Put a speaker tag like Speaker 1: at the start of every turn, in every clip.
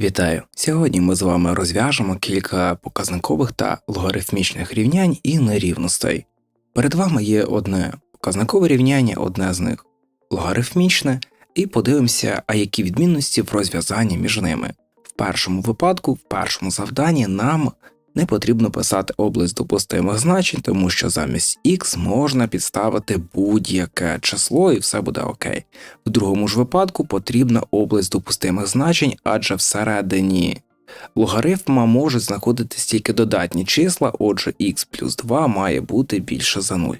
Speaker 1: Вітаю! Сьогодні ми з вами розв'яжемо кілька показникових та логарифмічних рівнянь і нерівностей. Перед вами є одне показникове рівняння, одне з них логарифмічне, і подивимося, а які відмінності в розв'язанні між ними. В першому випадку, в першому завданні нам не потрібно писати область допустимих значень, тому що замість x можна підставити будь-яке число і все буде окей. В другому ж випадку потрібна область допустимих значень, адже всередині логарифма можуть знаходитись тільки додатні числа, отже x плюс 2 має бути більше за 0.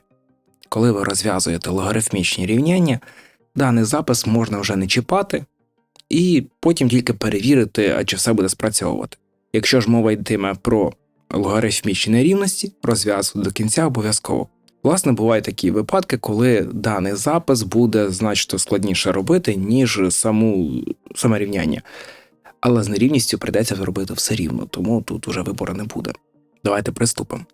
Speaker 1: Коли ви розв'язуєте логарифмічні рівняння, даний запис можна вже не чіпати, і потім тільки перевірити, чи все буде спрацьовувати. Якщо ж мова йтиме про логарифмічні нерівності, розв'язувати до кінця обов'язково. Власне, бувають такі випадки, коли даний запис буде значно складніше робити, ніж саму саме рівняння. Але з нерівністю прийдеться зробити все рівно, тому тут уже вибору не буде. Давайте приступимо.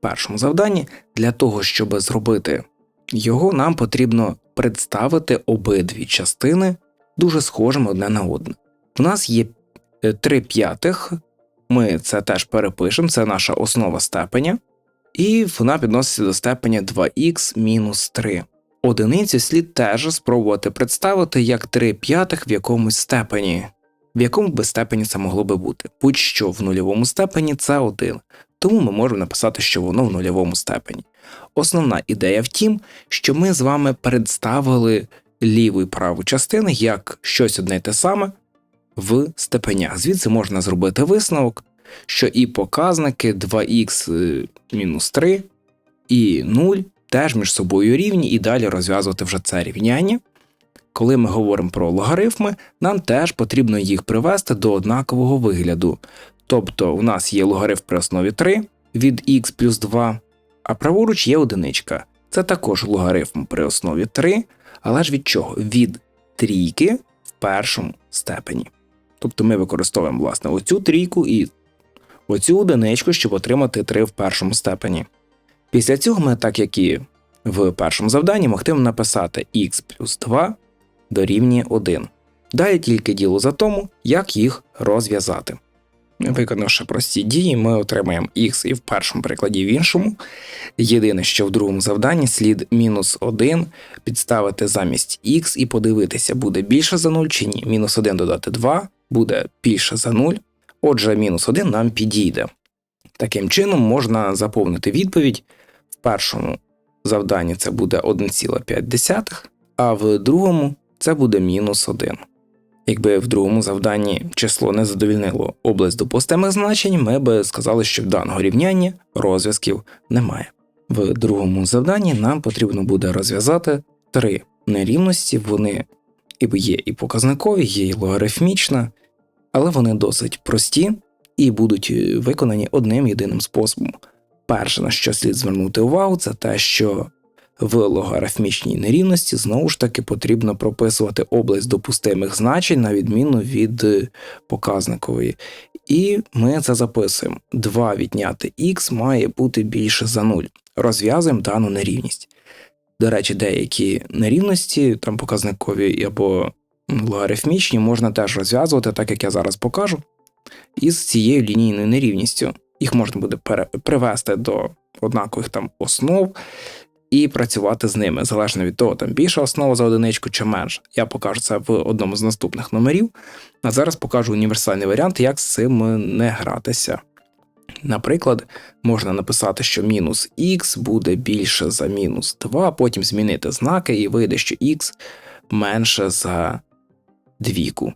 Speaker 1: Першому завданні для того, щоб зробити його, нам потрібно представити обидві частини дуже схожими одне на одне. У нас є 3 п'ятих ми це теж перепишемо, це наша основа степеня, і вона підноситься до степеня 2х мінус 3. Одиницю слід теж спробувати представити як 3 п'ятих в якомусь степені, в якому би степені це могло би бути. Будь-що в нульовому степені це 1, тому ми можемо написати, що воно в нульовому степені. Основна ідея в тім, що ми з вами представили ліву і праву частини як щось одне й те саме, в степенях. Звідси можна зробити висновок, що і показники 2х-3 е, і 0 теж між собою рівні, і далі розв'язувати вже це рівняння. Коли ми говоримо про логарифми, нам теж потрібно їх привести до однакового вигляду. Тобто у нас є логарифм при основі 3 від х плюс 2, а праворуч є одиничка. Це також логарифм при основі 3, але ж від чого? Від трійки в першому степені. Тобто ми використовуємо власне оцю трійку і оцю одиничку, щоб отримати 3 в першому степені. Після цього ми, так як і в першому завданні, могтимо написати х плюс 2 дорівнює 1. Далі тільки діло за тому, як їх розв'язати. Виконавши прості дії, ми отримаємо х і в першому прикладі, і в іншому. Єдине, що в другому завданні слід мінус 1 підставити замість х і подивитися, буде більше за 0 чи ні. Мінус 1 додати 2 буде більше за 0, отже, мінус 1 нам підійде. Таким чином, можна заповнити відповідь. В першому завданні це буде 1,5, а в другому це буде мінус 1. Якби в другому завданні число не задовільнило область допустимих значень, ми би сказали, що в даного рівняння розв'язків немає. В другому завданні нам потрібно буде розв'язати три нерівності, вони є і показникові, є і логарифмічна, але вони досить прості і будуть виконані одним єдиним способом. Перше, на що слід звернути увагу, це те, що в логарифмічній нерівності знову ж таки потрібно прописувати область допустимих значень на відміну від е, показникової. І ми це записуємо. 2 відняти х має бути більше за 0. Розв'язуємо дану нерівність. До речі, деякі нерівності, там показникові або логарифмічні, можна теж розв'язувати, так як я зараз покажу, із цією лінійною нерівністю. Їх можна буде привести до однакових там основ і працювати з ними, залежно від того, там більша основа за одиничку чи менша. Я покажу це в одному з наступних номерів. А зараз покажу універсальний варіант, як з цим не гратися. Наприклад, можна написати, що мінус х буде більше за мінус 2, потім змінити знаки, і вийде, що х менше за двійку.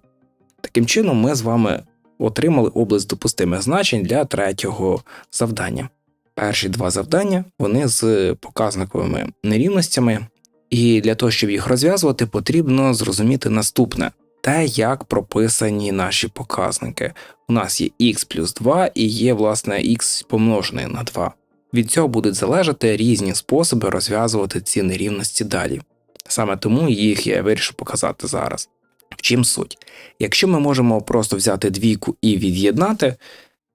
Speaker 1: Таким чином, ми з вами отримали область допустимих значень для третього завдання. Перші два завдання вони з показниковими нерівностями, і для того, щоб їх розв'язувати, потрібно зрозуміти наступне: те, як прописані наші показники. У нас є х плюс 2 і є, власне, х помножений на 2. Від цього будуть залежати різні способи розв'язувати ці нерівності далі. Саме тому їх я вирішив показати зараз. В чим суть? Якщо ми можемо просто взяти двійку і від'єднати,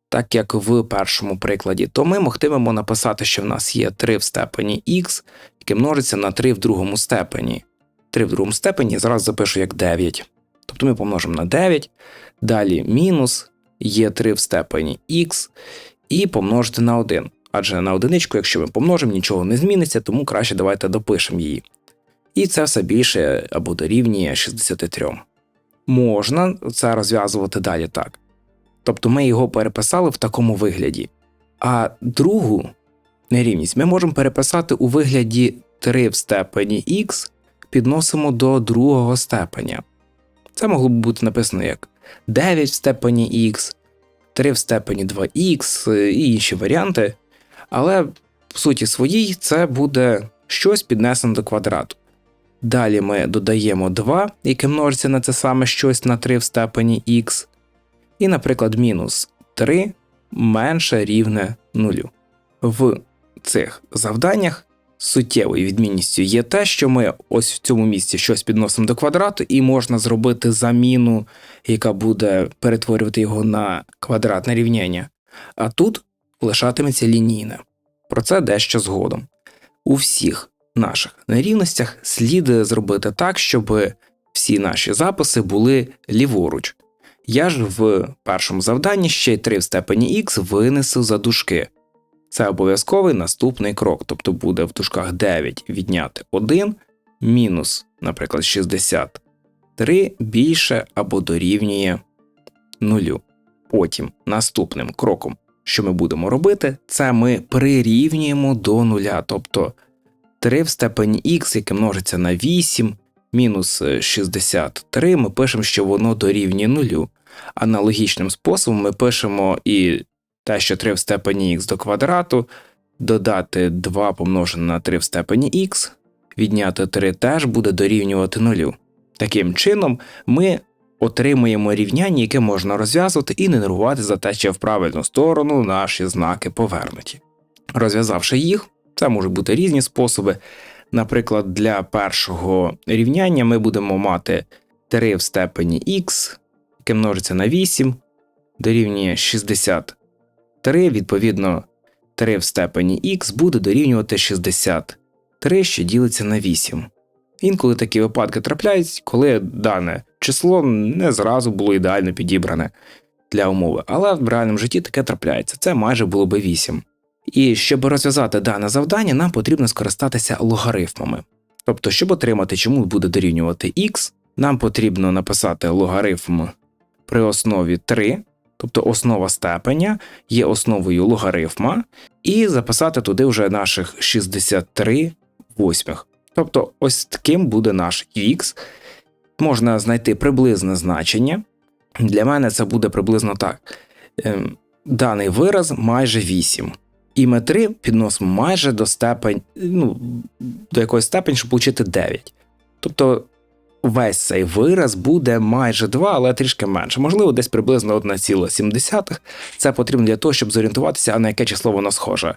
Speaker 1: так як в першому прикладі, то ми могтимемо написати, що в нас є 3 в степені х, яке множиться на 3 в другому степені. 3 в другому степені зараз запишу як 9. Тобто ми помножимо на 9, далі мінус є 3 в степені х і помножити на 1. Адже на одиничку, якщо ми помножимо, нічого не зміниться, тому краще давайте допишемо її. І це все більше або дорівнює 63. Можна це розв'язувати далі так. Тобто ми його переписали в такому вигляді. А другу нерівність ми можемо переписати у вигляді 3 в степені х підносимо до другого степеня. Це могло б бути написано як 9 в степені х, 3 в степені 2х і інші варіанти. Але в суті своїй це буде щось піднесено до квадрату. Далі ми додаємо 2, яке множиться на це саме щось на 3 в степені х. І, наприклад, мінус 3 менше рівне 0. В цих завданнях суттєвою відмінністю є те, що ми ось в цьому місці щось підносимо до квадрату, і можна зробити заміну, яка буде перетворювати його на квадратне рівняння. А тут лишатиметься лінійне. Про це дещо згодом. У всіх наших нерівностях слід зробити так, щоб всі наші записи були ліворуч. Я ж в першому завданні ще й 3 в степені х винесу за дужки. Це обов'язковий наступний крок, тобто буде в дужках 9 відняти 1, мінус, наприклад, 63 більше або дорівнює 0. Потім наступним кроком, що ми будемо робити, це ми прирівнюємо до нуля, тобто 3 в степені х, яке множиться на 8, мінус 63, ми пишемо, що воно дорівнює нулю. Аналогічним способом ми пишемо і те, що 3 в степені х до квадрату, додати 2 помножене на 3 в степені х, відняти 3 теж буде дорівнювати нулю. Таким чином, ми отримуємо рівняння, яке можна розв'язувати і не нервувати за те, що в правильну сторону наші знаки повернуті. Розв'язавши їх, це можуть бути різні способи. Наприклад, для першого рівняння ми будемо мати 3 в степені х, яке множиться на 8, дорівнює 63, відповідно, 3 в степені х буде дорівнювати 63, що ділиться на 8. Інколи такі випадки трапляють, коли дане число не зразу було ідеально підібране для умови, але в реальному житті таке трапляється. Це майже було би 8. І щоб розв'язати дане завдання, нам потрібно скористатися логарифмами. Тобто, щоб отримати, чому буде дорівнювати х, нам потрібно написати логарифм при основі 3, тобто основа степеня є основою логарифма, і записати туди вже наших 63 восьмих. Тобто, ось таким буде наш х. Можна знайти приблизне значення. Для мене це буде приблизно так. Ем, даний вираз майже 8. І ми 3 підносимо майже до степень, ну, до якоїсь степені, щоб отримати 9. Тобто весь цей вираз буде майже 2, але трішки менше. Можливо, десь приблизно 1,7. Це потрібно для того, щоб зорієнтуватися, а на яке число воно схоже.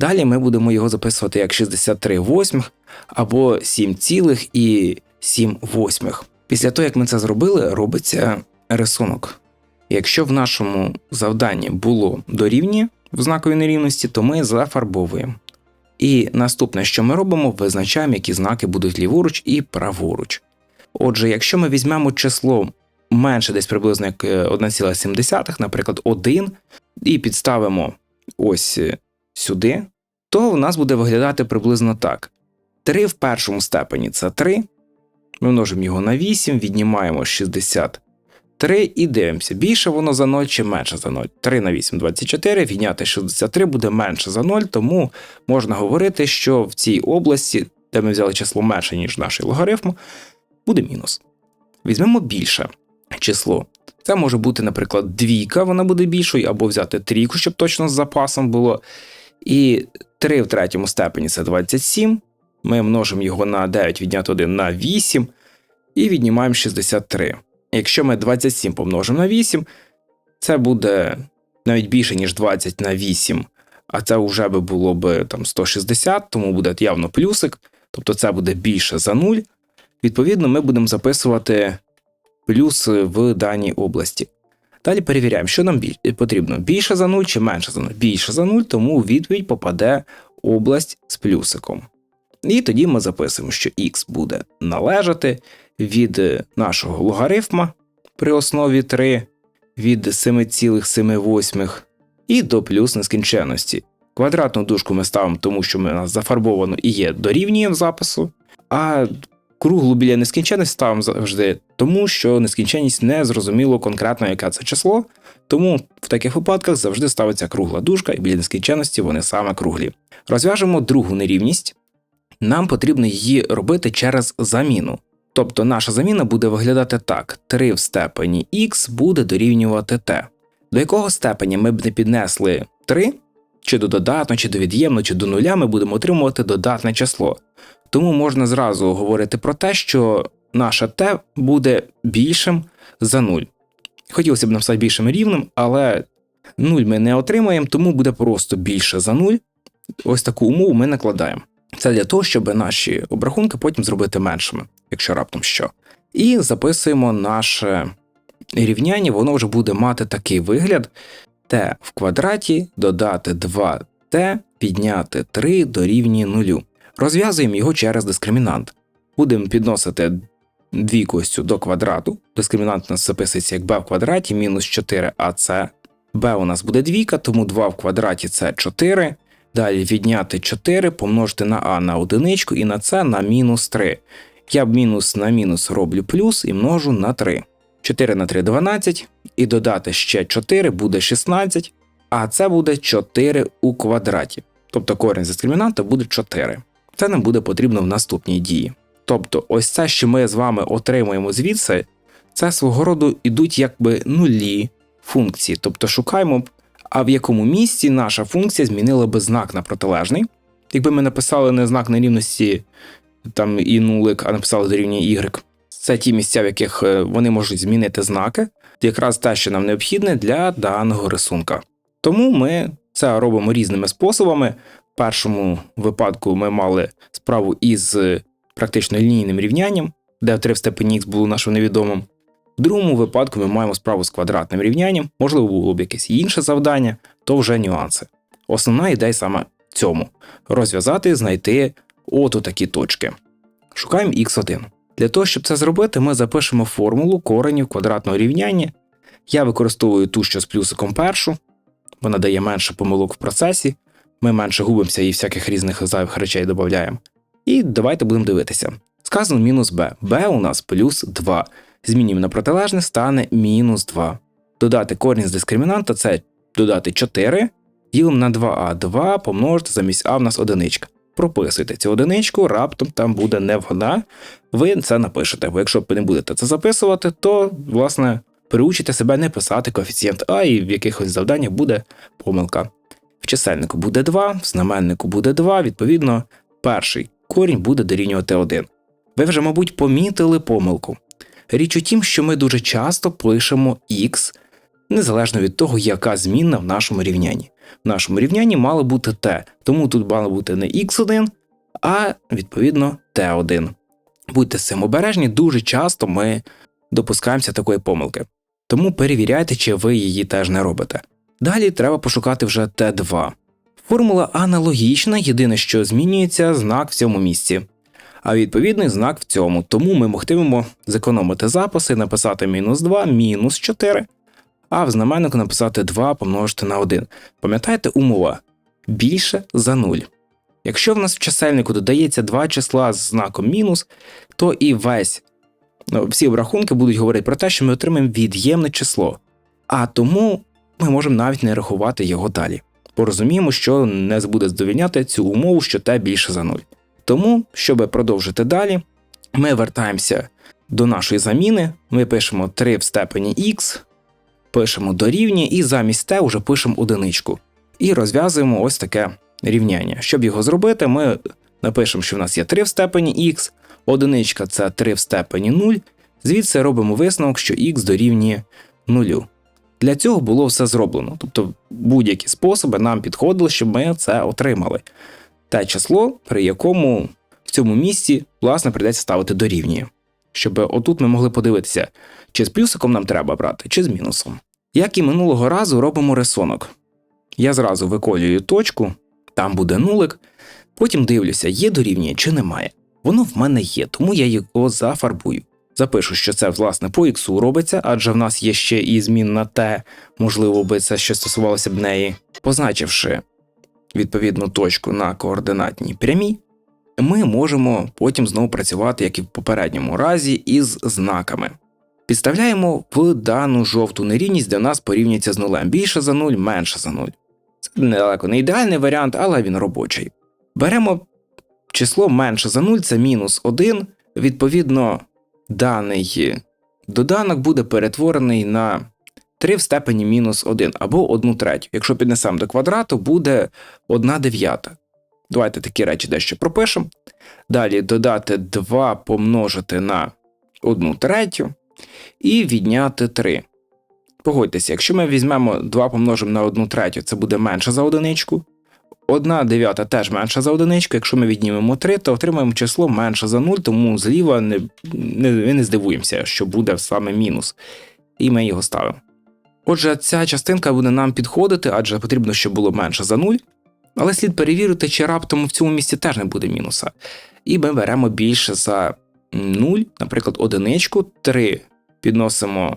Speaker 1: Далі ми будемо його записувати як 63 восьмих або 7,7 восьмих. Після того, як ми це зробили, робиться рисунок. Якщо в нашому завданні було дорівнює в знаковій нерівності, то ми зафарбовуємо. І наступне, що ми робимо, визначаємо, які знаки будуть ліворуч і праворуч. Отже, якщо ми візьмемо число менше десь приблизно як 1,7, е, наприклад, 1, і підставимо ось е, сюди, то в нас буде виглядати приблизно так. 3 в першому степені це 3. Ми множимо його на 8, віднімаємо 63 і дивимося, більше воно за 0 чи менше за 0. 3 на 8 24, відняти 63 буде менше за 0, тому можна говорити, що в цій області, де ми взяли число менше, ніж наш логарифм, буде мінус. Візьмемо більше число. Це може бути, наприклад, двійка, вона буде більшою, або взяти трійку, щоб точно з запасом було. І 3 в третьому степені це 27. Ми множимо його на 9 відняти 1 на 8 і віднімаємо 63. Якщо ми 27 помножимо на 8, це буде навіть більше, ніж 20 на 8, а це вже би було б там 160, тому буде явно плюсик, тобто це буде більше за 0. Відповідно, ми будемо записувати плюс в даній області. Далі перевіряємо, що нам потрібно більше за 0 чи менше за 0. Більше за 0, тому у відповідь попаде область з плюсиком. І тоді ми записуємо, що х буде належати від нашого логарифма при основі 3 від 7,78 і до плюс нескінченності. Квадратну дужку ми ставимо, тому що ми нас зафарбовано і є дорівнює в запису, а круглу біля нескінченності ставимо завжди, тому що нескінченність не зрозуміло конкретно, яке це число. Тому в таких випадках завжди ставиться кругла дужка, і біля нескінченності вони саме круглі. Розв'яжемо другу нерівність. Нам потрібно її робити через заміну. Тобто наша заміна буде виглядати так: 3 в степені х буде дорівнювати t. До якого степеня ми б не піднесли 3, чи до додатно, чи до від'ємно, чи до нуля, ми будемо отримувати додатне число. Тому можна зразу говорити про те, що наше t буде більшим за 0. Хотілося б написати більшим рівним, але 0 ми не отримаємо, тому буде просто більше за 0. Ось таку умову ми накладаємо. Це для того, щоб наші обрахунки потім зробити меншими, якщо раптом що. І записуємо наше рівняння, воно вже буде мати такий вигляд: t в квадраті додати 2t, підняти 3 дорівнює 0. Розв'язуємо його через дискримінант. Будемо підносити двійкостю до квадрату. Дискримінант у нас записується як b в квадраті мінус 4 ac. b у нас буде двійка, тому 2 в квадраті це 4. Далі відняти 4, помножити на а на одиничку і на це на мінус 3. Я б мінус на мінус роблю плюс і множу на 3. 4 на 3 12, і додати ще 4 буде 16, а це буде 4 у квадраті. Тобто корінь з дискримінанта буде 4. Це нам буде потрібно в наступній дії. Тобто, ось це, що ми з вами отримуємо звідси, це свого роду ідуть якби нулі функції. Тобто шукаємо, а в якому місці наша функція змінила би знак на протилежний. Якби ми написали не знак нерівності там і нулик, а написали дорівнює y. Це ті місця, в яких е, вони можуть змінити знаки, якраз те, що нам необхідне для даного рисунка. Тому ми це робимо різними способами. Першому випадку ми мали справу із практично лінійним рівнянням, де 3 в степені х було нашим невідомим. В другому випадку ми маємо справу з квадратним рівнянням, можливо, було б якесь інше завдання, то вже нюанси. Основна ідея саме в цьому: розв'язати, знайти от такі точки. Шукаємо х1. Для того, щоб це зробити, ми запишемо формулу коренів квадратного рівняння. Я використовую ту, що з плюсиком першу, вона дає менше помилок в процесі, ми менше губимося і всяких різних зайвих речей додаємо. І давайте будемо дивитися. Сказано мінус b. b у нас плюс 2. Змінюємо на протилежне, стане мінус 2. Додати корінь з дискримінанта це додати 4, ділимо на 2а, 2 помножити замість а в нас одиничка. Прописуйте цю одиничку, раптом там буде невгода, ви це напишете. Бо якщо не будете це записувати, то, власне, приучите себе не писати коефіцієнт А, і в якихось завданнях буде помилка. Чисельнику буде 2, в знаменнику буде 2, відповідно, перший корінь буде дорівнювати 1. Ви вже, мабуть, помітили помилку. Річ у тім, що ми дуже часто пишемо x, незалежно від того, яка змінна в нашому рівнянні. В нашому рівнянні мало бути t, тому тут мало бути не x1, а відповідно t1. Будьте цим обережні, дуже часто ми допускаємося такої помилки. Тому перевіряйте, чи ви її теж не робите. Далі треба пошукати вже Т2. Формула аналогічна, єдине, що змінюється знак в цьому місці, а відповідний знак в цьому. Тому ми могтимемо зекономити записи, написати мінус 2, мінус 4, а в знаменнику написати 2 помножити на 1. Пам'ятаєте, умова більше за 0. Якщо в нас в чисельнику додається два числа з знаком мінус, то і весь ну, всі обрахунки будуть говорити про те, що ми отримаємо від'ємне число. А тому ми можемо навіть не рахувати його далі. Порозуміємо, що не буде задовільняти цю умову, що те більше за 0. Тому, щоб продовжити далі, ми вертаємося до нашої заміни, ми пишемо 3 в степені х, пишемо дорівнює і замість t вже пишемо одиничку. І розв'язуємо ось таке рівняння. Щоб його зробити, ми напишемо, що в нас є 3 в степені х, одиничка це 3 в степені 0, звідси робимо висновок, що х дорівнює 0. Для цього було все зроблено, тобто будь-які способи нам підходили, щоб ми це отримали. Те число, при якому в цьому місці, власне, прийдеться ставити дорівнює. Щоб отут ми могли подивитися, чи з плюсиком нам треба брати, чи з мінусом. Як і минулого разу робимо рисунок. Я зразу виколюю точку, там буде нулик, потім дивлюся, є дорівнює чи немає. Воно в мене є, тому я його зафарбую. Запишу, що це власне по іксу робиться, адже в нас є ще і змін на те, можливо, би це ще стосувалося б неї, позначивши відповідну точку на координатній прямій, ми можемо потім знову працювати, як і в попередньому разі, із знаками. Підставляємо в дану жовту нерівність, де в нас порівнюється з нулем. Більше за 0, менше за 0. Це недалеко не ідеальний варіант, але він робочий. Беремо число менше за 0, це мінус 1. Відповідно, даний доданок буде перетворений на 3 в степені мінус 1 або 1 третю. Якщо піднесемо до квадрату, буде 1 дев'ята. Давайте такі речі дещо пропишемо. Далі додати 2 помножити на 1 третю і відняти 3. Погодьтеся, якщо ми візьмемо 2 помножимо на 1 третю, це буде менше за одиничку. 1 дев'ята теж менша за одиничку. Якщо ми віднімемо 3, то отримаємо число менше за 0, тому зліва не, не, не здивуємося, що буде саме мінус. І ми його ставимо. Отже, ця частинка буде нам підходити, адже потрібно, щоб було менше за 0. Але слід перевірити, чи раптом в цьому місці теж не буде мінуса. І ми беремо більше за 0, наприклад, одиничку, 3 підносимо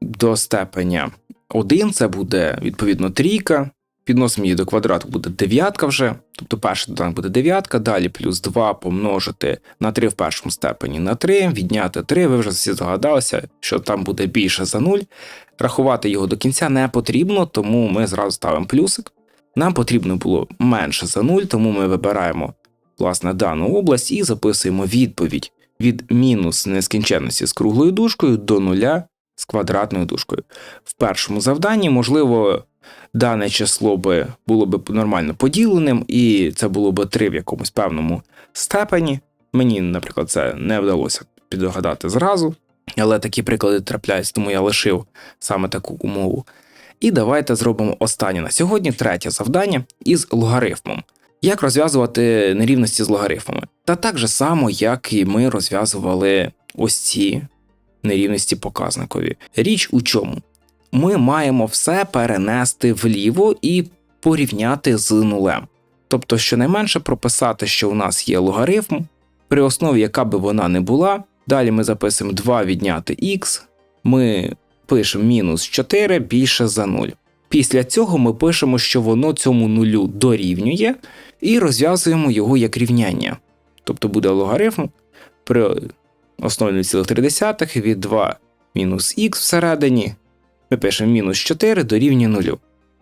Speaker 1: до степеня 1, це буде відповідно трійка. Підносимо її до квадрату, буде дев'ятка вже, тобто перший доданок буде дев'ятка, далі плюс 2 помножити на 3 в першому степені на 3, відняти 3, ви вже всі здогадалися, що там буде більше за 0. Рахувати його до кінця не потрібно, тому ми зразу ставимо плюсик. Нам потрібно було менше за 0, тому ми вибираємо власне дану область і записуємо відповідь від мінус нескінченності з круглою дужкою до нуля з квадратною дужкою. В першому завданні, можливо, дане число би було б нормально поділеним, і це було б 3 в якомусь певному степені. Мені, наприклад, це не вдалося підгадати зразу, але такі приклади трапляються, тому я лишив саме таку умову. І давайте зробимо останнє на сьогодні, третє завдання із логарифмом. Як розв'язувати нерівності з логарифмами? Та так же само, як і ми розв'язували ось ці нерівності показникові. Річ у чому? Ми маємо все перенести вліво і порівняти з нулем. Тобто, щонайменше прописати, що у нас є логарифм, при основі, яка би вона не була. Далі ми записуємо 2 відняти х, ми пишемо мінус 4 більше за 0. Після цього ми пишемо, що воно цьому нулю дорівнює, і розв'язуємо його як рівняння. Тобто буде логарифм при основі 0,3 від 2 мінус х всередині. Ми пишемо мінус 4 дорівнює 0.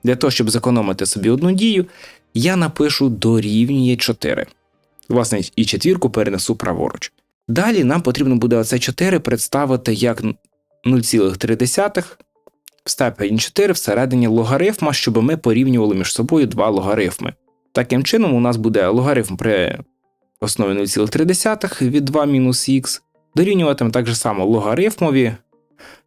Speaker 1: Для того, щоб зекономити собі одну дію, я напишу дорівнює 4. Власне, і четвірку перенесу праворуч. Далі нам потрібно буде оце 4 представити як 0,3 в степені 4 всередині логарифма, щоб ми порівнювали між собою два логарифми. Таким чином, у нас буде логарифм при основі 0,3 від 2 мінус х, дорівнюватиме так же само логарифмові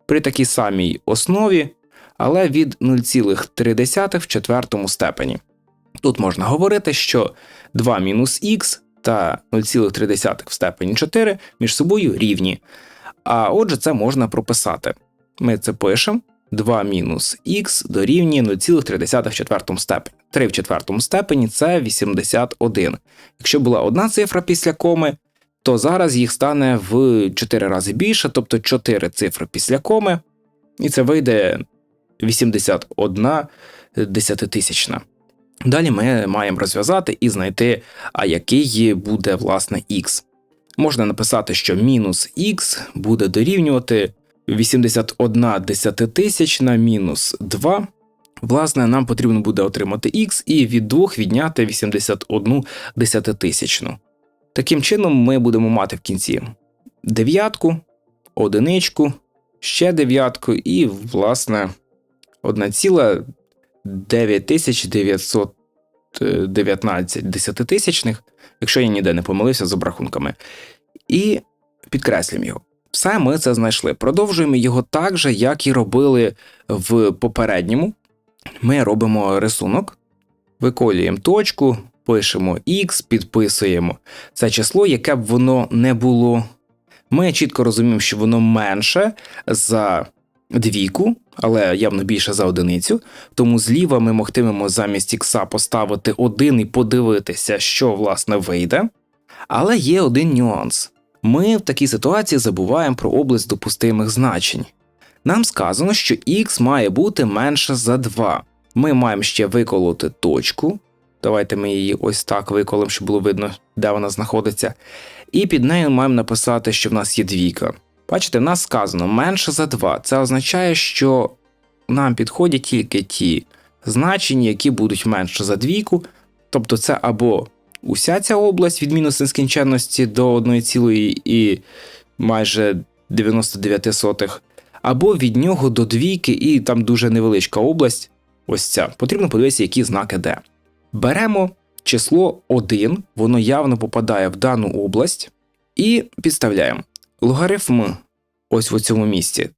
Speaker 1: при такій самій основі, але від 0,3 в четвертому степені. Тут можна говорити, що 2 мінус х та 0,3 в степені 4 між собою рівні. А отже, це можна прописати. Ми це пишемо. 2 мінус х дорівнює 0,3 в четвертому степені. 3 в четвертому степені це 81. Якщо була одна цифра після коми, то зараз їх стане в 4 рази більше, тобто 4 цифри після коми, і це вийде 81 десятитисячна. Далі ми маємо розв'язати і знайти, а який буде власне х. Можна написати, що мінус х буде дорівнювати 81 десятитисячна мінус 2. Власне, нам потрібно буде отримати х і від 2 відняти 81 десятитисячну. Таким чином, ми будемо мати в кінці дев'ятку, одиничку, ще дев'ятку і, власне, 1,9919 десятитисячних, якщо я ніде не помилився з обрахунками. І підкреслюємо його. Все ми це знайшли. Продовжуємо його так же, як і робили в попередньому. Ми робимо рисунок, виколюємо точку, пишемо X, підписуємо це число, яке б воно не було. Ми чітко розуміємо, що воно менше за двійку, але явно більше за одиницю. Тому зліва ми могтимемо замість ікса поставити один і подивитися, що власне вийде. Але є один нюанс. Ми в такій ситуації забуваємо про область допустимих значень. Нам сказано, що х має бути менше за 2. Ми маємо ще виколоти точку. Давайте ми її ось так виколимо, щоб було видно, де вона знаходиться. І під нею маємо написати, що в нас є двійка. Бачите, в нас сказано менше за 2. Це означає, що нам підходять тільки ті значення, які будуть менше за двійку. Тобто це або уся ця область від мінус нескінченності до 1, і майже 99 сотих, або від нього до двійки, і там дуже невеличка область. Ось ця. Потрібно подивитися, які знаки де. Беремо число 1, воно явно попадає в дану область, і підставляємо. Логарифм ось в цьому місці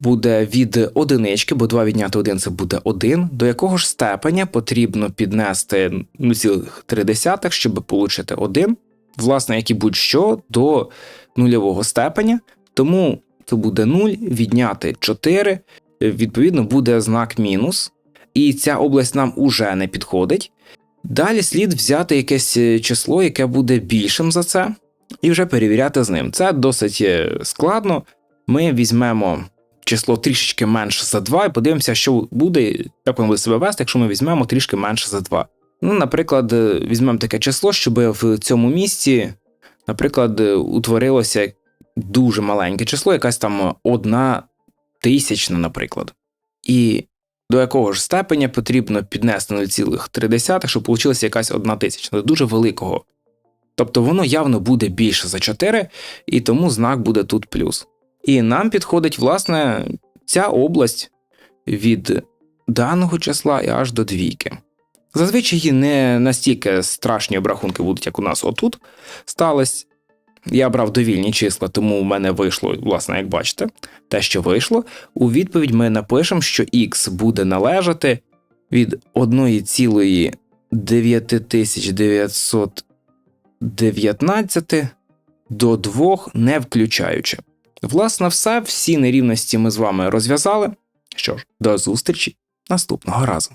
Speaker 1: буде від одинички, бо 2 відняти 1 це буде 1, до якого ж степеня потрібно піднести 0,3, щоб отримати 1, власне, як і будь-що до нульового степеня. Тому це буде 0, відняти 4, відповідно, буде знак мінус, і ця область нам уже не підходить. Далі слід взяти якесь число, яке буде більшим за це, і вже перевіряти з ним. Це досить е, складно. Ми візьмемо число трішечки менше за 2 і подивимося, що буде, як воно буде себе вести, якщо ми візьмемо трішки менше за 2. Ну, наприклад, е, візьмемо таке число, щоб в цьому місці, наприклад, е, утворилося дуже маленьке число, якась там одна тисячна, наприклад. І до якого ж степеня потрібно піднести 0,3, щоб вийшла якась одна тисячна, дуже великого. Тобто воно явно буде більше за 4, і тому знак буде тут плюс. І нам підходить, власне, ця область від даного числа і аж до двійки. Зазвичай не настільки страшні обрахунки будуть, як у нас отут сталося. Я брав довільні числа, тому в мене вийшло, власне, як бачите, те, що вийшло. У відповідь ми напишемо, що х буде належати від 1,9919 до 2, не включаючи. Власне, все, всі нерівності ми з вами розв'язали. Що ж, до зустрічі наступного разу.